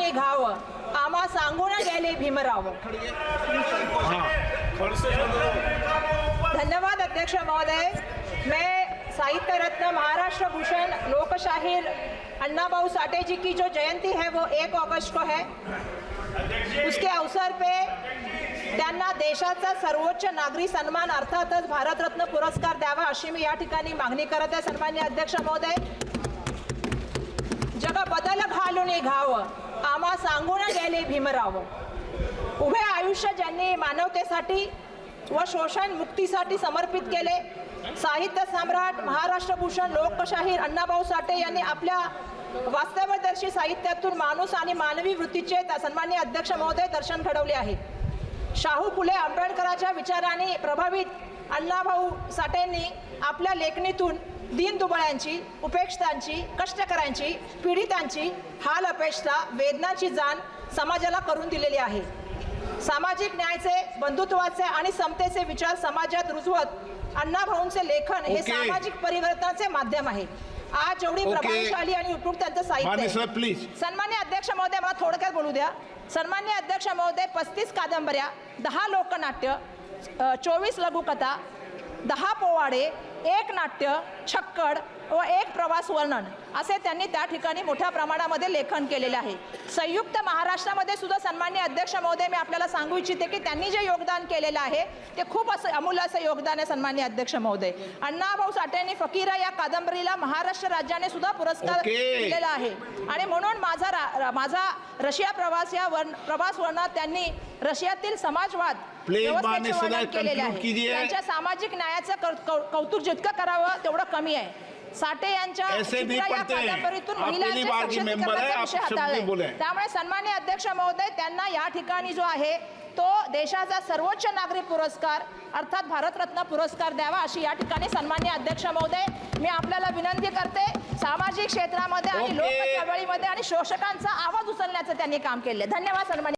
निघाव. आम्हा सांगून गेले भीमराव. धन्यवाद अध्यक्ष महोदय. मैं साहित्य रत्न महाराष्ट्र भूषण लोकशाहीर अन्ना भाऊ साठे जी की जो जयंती है वो एक ऑगस्ट को है. उसके अवसर पे त्यांना देशाचा सर्वोच्च नागरी सन्मान अर्थातच भारतरत्न पुरस्कार द्यावा अशी मी या ठिकाणी मागणी करत आहे. सन्मान्य अध्यक्ष महोदय जग बदल घालून घावं मामा सांगून गेले भीमराव. उभे आयुष्य ज्यांनी मानवतेसाठी व शोषण मुक्तीसाठी समर्पित केले. साहित्य सम्राट महाराष्ट्रभूषण लोकशाहीर अण्णाभाऊ साठे यांनी आपल्या वास्तवदर्शी साहित्यातून माणूस आणि मानवी वृत्तीचे सन्मान्य अध्यक्ष महोदय दर्शन घडवले आहे. शाहू फुले आंबेडकरांच्या विचाराने प्रभावित अण्णाभाऊ साठेंनी आपल्या लेखणीतून दीनदुबळ्यांची उपेक्षितांची कष्टकऱ्यांची पीडितांची हाल अपेक्षा वेदनाची जाण समाजाला करून दिलेली आहे. सामाजिक न्यायाचे बंधुत्वाचे आणि समतेचे विचार समाजात रुजवत अण्णाभाऊंचे लेखन हे ओके. सामाजिक परिवर्तनाचे माध्यम आहे. आज जेवढी ओके. प्रभावशाली आणि उपयुक्त त्यांचं साहित्य सन्मान्य अध्यक्ष महोदय मला थोडक्यात बोलू द्या. सन्मान्य अध्यक्ष महोदय पस्तीस कादंबऱ्या दहा लोकनाट्य चोवीस लघुकथा दहा पोवाडे एक नाट्य छक्कड व एक प्रवास वर्णन असे त्यांनी त्या ठिकाणी मोठ्या प्रमाणामध्ये लेखन केलेले आहे. संयुक्त महाराष्ट्रामध्ये सुद्धा सन्मान्य अध्यक्ष महोदय मी आपल्याला सांगू इच्छिते की त्यांनी जे योगदान केलेलं आहे ते खूप असं अमूल्य असं योगदान आहे सन्मान्य अध्यक्ष महोदय. अण्णाभाऊ साठेंनी फकीरा या कादंबरीला महाराष्ट्र राज्याने सुद्धा पुरस्कार. दिलेला आहे. आणि म्हणून माझा रा- माझा रशिया प्रवास या वर्ण प्रवास वर्णात त्यांनी रशियातील समाजवाद केलेले आहे. त्यांच्या सामाजिक न्यायाचं कौतुक जितकं करावं तेवढं कमी आहे साठे यांच्या. त्यामुळे सन्मान्य अध्यक्ष महोदय त्यांना या ठिकाणी जो आहे तो देशाचा सर्वोच्च नागरिक पुरस्कार अर्थात भारतरत्न पुरस्कार द्यावा अशी या ठिकाणी सन्मान्य अध्यक्ष महोदय मी आपल्याला विनंती करते सामाजिक क्षेत्रामध्ये आणि. लोक चळवळीमध्ये आणि शोषकांचा आवाज उचलण्याचं त्यांनी काम केले धन्यवाद सन्मान्य